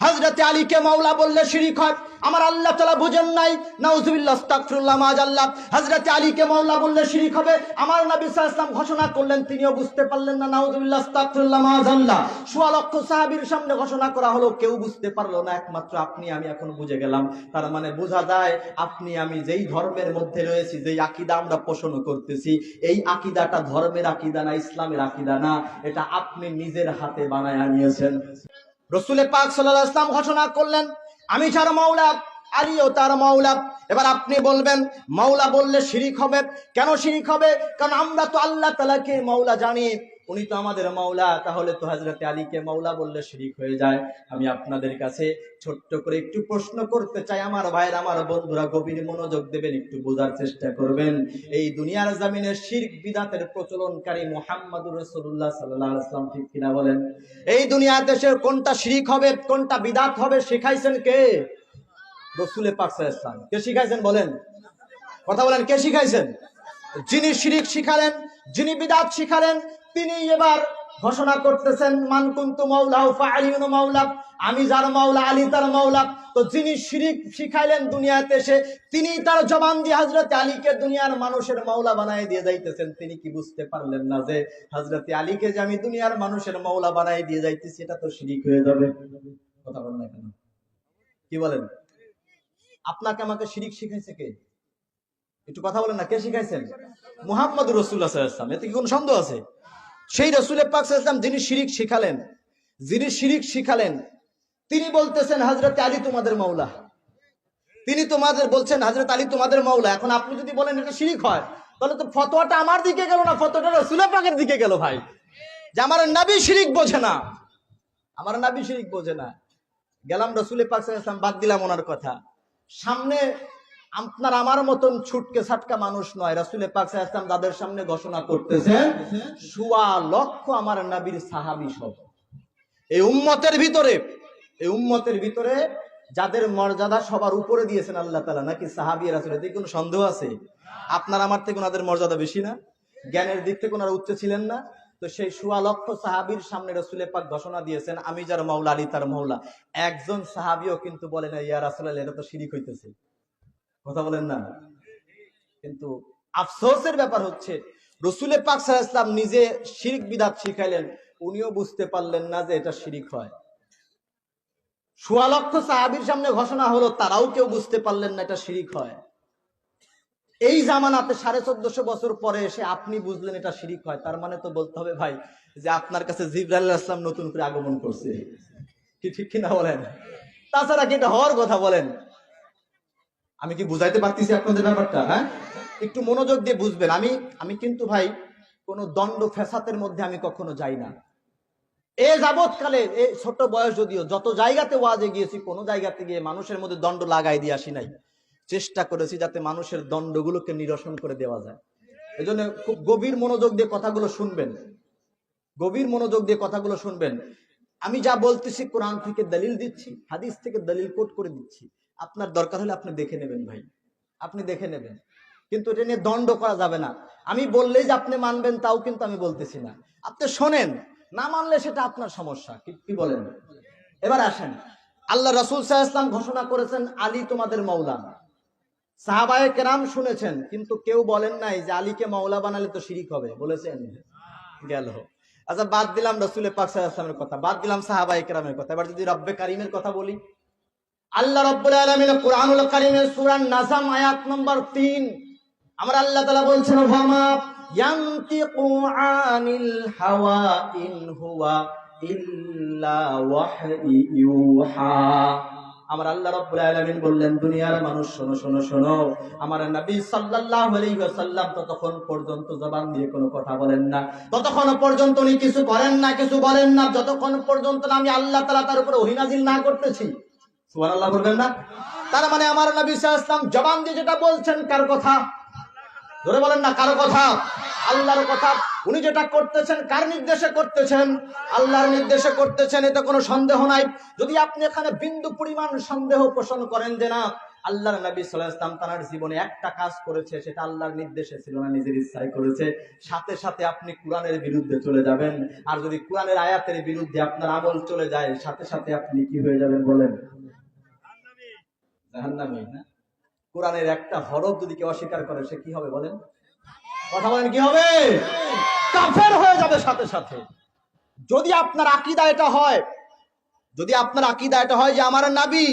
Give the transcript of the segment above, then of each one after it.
হজরতে আলীকে মাওলা বললে শিরিক হয়। আমার আল্লাহ তালা বুঝেন নাই আলীকে মাওলা বললে শিরিক হবে। আমার নবী ঘোষণা করলেন, তিনিও বুঝতে পারলেন না সাহাবীর সামনে ঘোষণা করা হলো, কেউ বুঝতে পারল না, একমাত্র আপনি, আমি এখন বুঝে গেলাম। তার মানে বোঝা যায়, আপনি, আমি যেই ধর্মের মধ্যে রয়েছি, যেই আকিদা আমরা পোষণ করতেছি, এই আকিদাটা ধর্মের আকিদা না, ইসলামের আকিদা না, এটা আপনি নিজের হাতে বানায় আনিয়েছেন রসুলে পাক সাল্লাহ ইসলাম ঘোষণা করলেন, আমি যার মাওলা, আলীও তার মাওলা। এবার আপনি বলবেন, মাওলা বললে শিরিক হবে। কেন শিরিক হবে? কারণ আমরা তো আল্লাহ তালাকে মাওলা জানি। উনি তো আমাদের মাওলা, তাহলে তো হজরতে আলীকে মাওলা বললে শিরিক হয়ে যায়। আমি আপনাদের কাছে ছোট্ট করে একটু প্রশ্ন করতে চাই। আমার ভাইয়ের, আমার বন্ধুরা গভীর মনোযোগ দেবেন, একটু বোঝার চেষ্টা করবেন। এই দুনিয়ার জামিনে শিরক বিদাতের প্রচলনকারী মোহাম্মদুর রসুল্লাহ সাল্লাহ আসলাম ঠিক কিনা বলেন? এই দুনিয়া দেশের কোনটা শিরিক হবে, কোনটা বিদাত হবে, শিখাইছেন কে? রসুলে পাক ইসলাম কে শিখাইছেন বলেন? কথা বলেন, কে শিখাইছেন? যিনি শিরিক শিখালেন, যিনি বিদাত শিখালেন, তিনি এবার ঘোষণা করতেছেন, মান কুন্তু মাওলা ফাআলিউন মাওলা, আমি যার মাওলা, আলী তার মাওলা। তো যিনি শিরিক শিখাইলেন দুনিয়াতে এসে তিনি তার জবান দিয়ে হজরত আলীকে দুনিয়ার মানুষের মাওলা বানাই দিয়ে যাইতেছেন। তিনি কি বুঝতে পারলেন না যে হজরত আলীকে যে আমি দুনিয়ার মানুষের মাওলা বানাই দিয়ে যাইতেছি, এটা তো শিরিক হয়ে যাবে। কথা বলেন কি বলেন? আপনাকে আমাকে শিরিক শিখাইছে কে? একটু কথা বলেন না, কে শিখাইছেন? মুহাম্মদ রসুল্লাহ সাল্লাম এতে কি কোনো সন্দেহ আছে? সেই রসুল পাক সাল্লাম যিনি শিরিক শিখালেন, যিনি শিরিক শিখালেন, তিনি বলতেছেন হজরত আলী তোমাদের মাওলা। তিনি তোমাদের বলছেন হাজরত আলী তোমাদের মাওলা। এখন আপনি যদি বলেন এটা শিরিক হয়, তাহলে তো ফতোয়াটা আমার দিকে গেল না, ফতোয়াটা রসুল পাকের দিকে গেল ভাই। যে আমার নাবি শিরিক বোঝে না। আমার নাবি শিরিক বোঝে না। গেলাম রসুল পাক সাল্লাম বাদ দিলাম ওনার কথা। সামনে আপনার আমার মতন ছুটকে ছাটকা মানুষ নয়। রাসুলে পাক ইসলাম তাদের সামনে ঘোষণা করতেছেন, সুয়া লক্ষ আমার নবীর সাহাবি সব এই উম্মতের ভিতরে, এই উম্মতের ভিতরে যাদের মর্যাদা সবার উপরে দিয়েছেন আল্লাহ তালা নাকি সাহাবি রাসুল এতে কোনো সন্দেহ আছে? আপনার আমার থেকে ওনাদের মর্যাদা বেশি না? জ্ঞানের দিক থেকে ওনারা উচ্চ ছিলেন না? তো সেই সুয়া লক্ষ সাহাবির সামনে রসুলে পাক ঘোষণা দিয়েছেন, আমি যার মৌলা আলী তার মৌলা একজন সাহাবিও কিন্তু বলে না ইয়া রাসুল এটা তো শিরিক হইতেছে। কথা বলেন না। কিন্তু আফসোসের ব্যাপার হচ্ছে, রসুলে পাক সাহা ইসলাম নিজে শিরিক বিদাত শিখাইলেন, উনিও বুঝতে পারলেন না যে এটা শিরিক হয়। সোয়া লক্ষ সাহাবির সামনে ঘোষণা হলো, তারাও কেউ বুঝতে পারলেন না এটা শিরিক হয়। এই জামানাতে সাড়ে চোদ্দশো বছর পরে এসে আপনি বুঝলেন এটা শিরিক হয়, তার মানে তো বলতে হবে ভাই যে আপনার কাছে জিব্রাইল ইসলাম নতুন করে আগমন করছে। কি ঠিক কিনা বলেন? তাছাড়া কি এটা হওয়ার কথা বলেন? আমি কি বুঝাইতে পারতেছি আপনাদের ব্যাপারটা হ্যাঁ? একটু মনোযোগ দিয়ে বুঝবেন। আমি আমি কিন্তু ভাই কোনো দণ্ড ফেসাতের মধ্যে আমি কখনো যাই না। এ যাবৎকালে, এ ছোট বয়স যদিও, যত জায়গাতে ওয়াজে গিয়েছি, কোনো জায়গাতে গিয়ে মানুষের মধ্যে দণ্ড লাগাই দিয়ে আসি নাই। চেষ্টা করেছি যাতে মানুষের দণ্ডগুলোকে নিরসন করে দেওয়া যায়। এই জন্য খুব গভীর মনোযোগ দিয়ে কথাগুলো শুনবেন। গভীর মনোযোগ দিয়ে কথাগুলো শুনবেন। আমি যা বলতেছি কোরআন থেকে দলিল দিচ্ছি, হাদিস থেকে দলিল কোট করে দিচ্ছি। আপনার দরকার হলে আপনি দেখে নেবেন ভাই। আপনি দেখে নেবেন। কিন্তু এটা নিয়ে দণ্ড করা যাবে না। আমি বললেই যে আপনি মানবেন, তাও কিন্তু আমি বলতেছি না। আপনি শোনেন, না মানলে সেটা আপনার সমস্যা, কি বলেন? এবার আসেন। আল্লাহ রসুল সাহা ঘোষণা করেছেন, আলী তোমাদের মৌলা সাহাবায়ে কেরাম শুনেছেন, কিন্তু কেউ বলেন নাই যে আলীকে মৌলা বানালে তো শিরিক হবে। বলেছেন? গেল। আচ্ছা বাদ দিলাম রসুলের পাক সাল্লামের কথা, বাদ দিলাম সাহাবায়ে কেরামের কথা। এবার যদি রব্বে কারিমের কথা বলি আল্লাহ রব্বুল আলামিন কোরআনুল কারীমের সূরা নাজম আয়াত নম্বর তিন। আমার আল্লাহ তালা বলছেন, ওয়ামা ইয়ানতিকু আনিল হাওয়া ইন হুয়া ইল্লা ওয়াহয়ু ইউহা। আমার আল্লাহ রাব্বুল আলামিন বললেন, দুনিয়ার মানুষ, শোনো শোনো শোনো, আমার নবী সাল্লাল্লাহু আলাইহি ততক্ষণ পর্যন্ত জবান দিয়ে কোনো কথা বলেন না। ততক্ষণ পর্যন্ত উনি কিছু করেন না, কিছু বলেন না। যতক্ষণ পর্যন্ত আমি আল্লাহ তাআলা তার উপরে ওহী না করতেছি তার মানে আমার নবী জবান দিয়ে যেটা বলছেন, কার কথা? ধরে বলেন না, কারও কথা? আল্লাহর কথা। উনি যেটা করতেছেন, কার নির্দেশে করতেছেন? আল্লাহর নির্দেশে করতেছেন, এতে কোনো সন্দেহ নাই। যদি আপনি এখানে বিন্দু পরিমাণ সন্দেহ পোষণ করেন যে না, আল্লাহর নবী আলাইহি তার জীবনে একটা কাজ করেছে, সেটা আল্লাহর নির্দেশে ছিল না, নিজের ইচ্ছায় করেছে। সাথে সাথে আপনি কোরআনের বিরুদ্ধে চলে যাবেন। আর যদি কোরআনের আয়াতের বিরুদ্ধে আপনার আমল চলে যায়, সাথে সাথে আপনি কি হয়ে যাবেন বলেন? জাহান্নামী না কোরআনের একটা হরফ যদি কেউ অস্বীকার করে, সে কি হবে বলেন? কথা বলেন, কি হবে? কাফের হয়ে যাবে সাথে সাথে। যদি আপনার আকিদা এটা হয়, যদি আপনার আকিদা এটা হয় যে আমার নাবি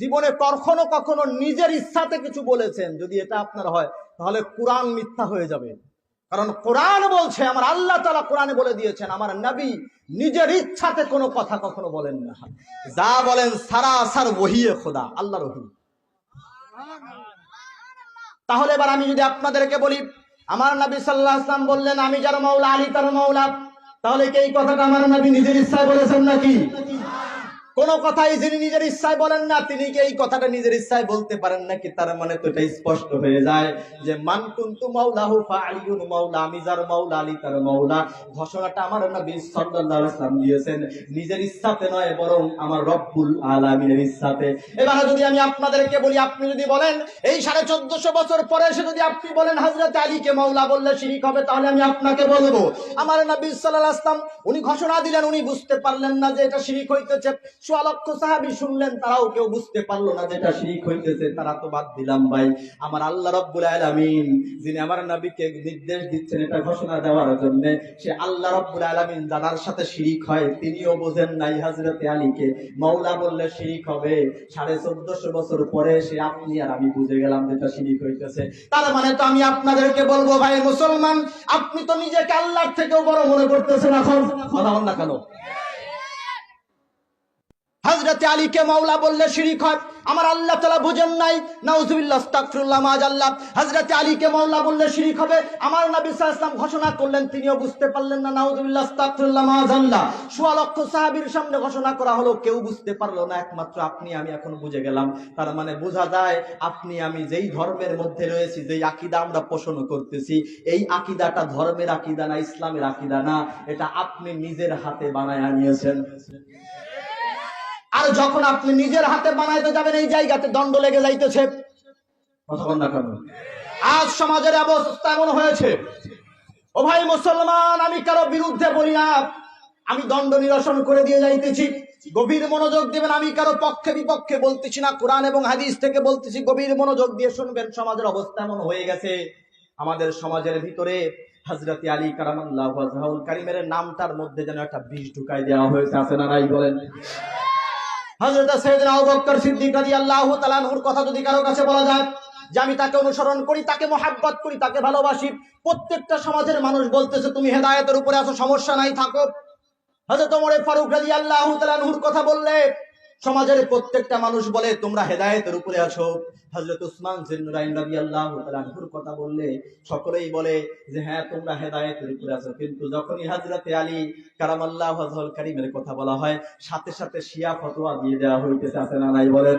জীবনে কখনো কখনো নিজের ইচ্ছাতে কিছু বলেছেন, যদি এটা আপনার হয়, তাহলে কোরআন মিথ্যা হয়ে যাবে। কারণ কোরআন বলছে, আমার আল্লাহ তালা কোরআনে বলে দিয়েছেন, আমার নবী নিজের ইচ্ছাতে কোনো কথা কখনো বলেন না। যা বলেন সারা সার বহিয়ে খোদা আল্লাহ রহি তাহলে এবার আমি যদি আপনাদেরকে বলি, আমার নবী সাল্লাহ আসলাম বললেন, আমি যার মৌলা আলী তার মৌলা তাহলে কি এই কথাটা আমার নবী নিজের ইচ্ছায় বলেছেন নাকি? কোন কথাই যিনি নিজের ইচ্ছায় বলেন না, তিনি কি এই কথাটা নিজের ইচ্ছায় বলতে পারেন নাকি? তার মানে তো এটা স্পষ্ট হয়ে যায় যে, মান কুন্তু মাওলাহু ফাআলিউন মাওলা, আমি যার মাওলা, আলী তার মাওলা। ঘোষণাটা আমার নবী সাল্লাল্লাহু আলাইহি ওয়াসাল্লাম দিয়েছেন, নিজের ইচ্ছাতে নয়, বরং আমার রব্বুল আলামিনের ইচ্ছাতে। এবারে যদি আমি আপনাদেরকে বলি, আপনি যদি বলেন, এই সাড়ে চোদ্দশো বছর পরে এসে যদি আপনি বলেন, হযরত আলীকে মাওলা বললে শিরিক হবে, তাহলে আমি আপনাকে বলব। আমার নবী সাল্লাল্লাহু আলাইহি ওয়াসাল্লাম উনি ঘোষণা দিলেন, উনি বুঝতে পারলেন না যে এটা শিরিক হইতেছে। সাহাবী শুনলেন, তারাও কেউ বুঝতে পারল না যে এটা শিরিক হইতেছে, তারা তো বাদ দিলাম ভাই। আমার আল্লাহ রব্বুল আলামিন, যিনি আমার নবীকে নির্দেশ দিচ্ছেন এটা ঘোষণা দেওয়ার জন্য, সে আল্লাহ রব্বুল আলামিন সাথে শিরিক হয়, তিনিও বোঝেন নাই আলীকে। মাওলা বললে শিরিক হবে। সাড়ে চোদ্দশো বছর পরে সে আপনি আর আমি বুঝে গেলাম যেটা শিরিক হইতেছে। তার মানে তো আমি আপনাদেরকে বলব ভাই, মুসলমান, আপনি তো নিজেকে আল্লাহর থেকেও বড় মনে করতেছেন এখন। কথা বল না কেন? হজরতে আলীকে মাওলা বললে শিরিক হয়। আমার আল্লাহ তালা বুঝেন নাই। নাউজুবিল্লাহ, আস্তাগফিরুল্লাহ মাআজাল্লাহ হযরতে আলীকে মাওলা বললে শিরিক হবে। আমার নবী সাল্লাল্লাহু ঘোষণা করলেন, তিনিও বুঝতে পারলেন না, নাউজুবিল্লাহ, আস্তাগফিরুল্লাহ মাআজাল্লাহ সোয়া লক্ষ সাহাবীর সামনে ঘোষণা করা হলো, কেউ বুঝতে পারল না, একমাত্র আপনি, আমি এখন বুঝে গেলাম। তার মানে বোঝা যায়, আপনি, আমি যেই ধর্মের মধ্যে রয়েছি, যেই আকিদা আমরা পোষণ করতেছি, এই আকিদাটা ধর্মের আকিদা না, ইসলামের আকিদা না। এটা আপনি নিজের হাতে বানায় আনিয়েছেন আর যখন আপনি নিজের হাতে বানাইতে যাবেন এই জায়গাতে দণ্ড লেগে যাইতেছে? আজ সমাজের অবস্থা এমন হয়েছে। ও ভাই মুসলমান আমি কারও বিরুদ্ধে বলি না। আমি দণ্ড নিরসন করে দিয়ে যাইতেছি। গভীর মনোযোগ দিবেন আমি কারও পক্ষে বিপক্ষে বলতেছি না। কোরআন এবং হাদিস থেকে বলতেছি গভীর মনোযোগ দিয়ে শুনবেন সমাজের অবস্থা এমন হয়ে গেছে। আমাদের সমাজের ভিতরে হজরত আলী কারামাল্লাহ কারিমের নামটার মধ্যে যেন একটা বিষ ঢুকাই দেওয়া হয়েছে আছে না নাই বলেন? বকর সিদ্দিক কথা যদি কাছে বলা যায় যে আমি তাকে অনুসরণ করি, তাকে মহাব্বত করি, তাকে ভালোবাসি, প্রত্যেকটা সমাজের মানুষ বলতেছে, তুমি হেদায়েতের উপরে আছো, সমস্যা নাই, থাকো। হাজার ওমর ফারুক রাদিয়াল্লাহু তাআলা আনহুর কথা বললে সমাজের প্রত্যেকটা মানুষ বলে, তোমরা হেদায়েতের উপরে আছো হজরত উসমান আনহুর কথা বললে সকলেই বলে যে হ্যাঁ তোমরা হেদায়েতের উপরে আছো কিন্তু যখনই হাজরতে আলী কারামাল্লাহ হজল কারীমের কথা বলা হয়, সাথে সাথে শিয়া ফতোয়া দিয়ে দেওয়া হইতেছে, আছে না নাই বলেন?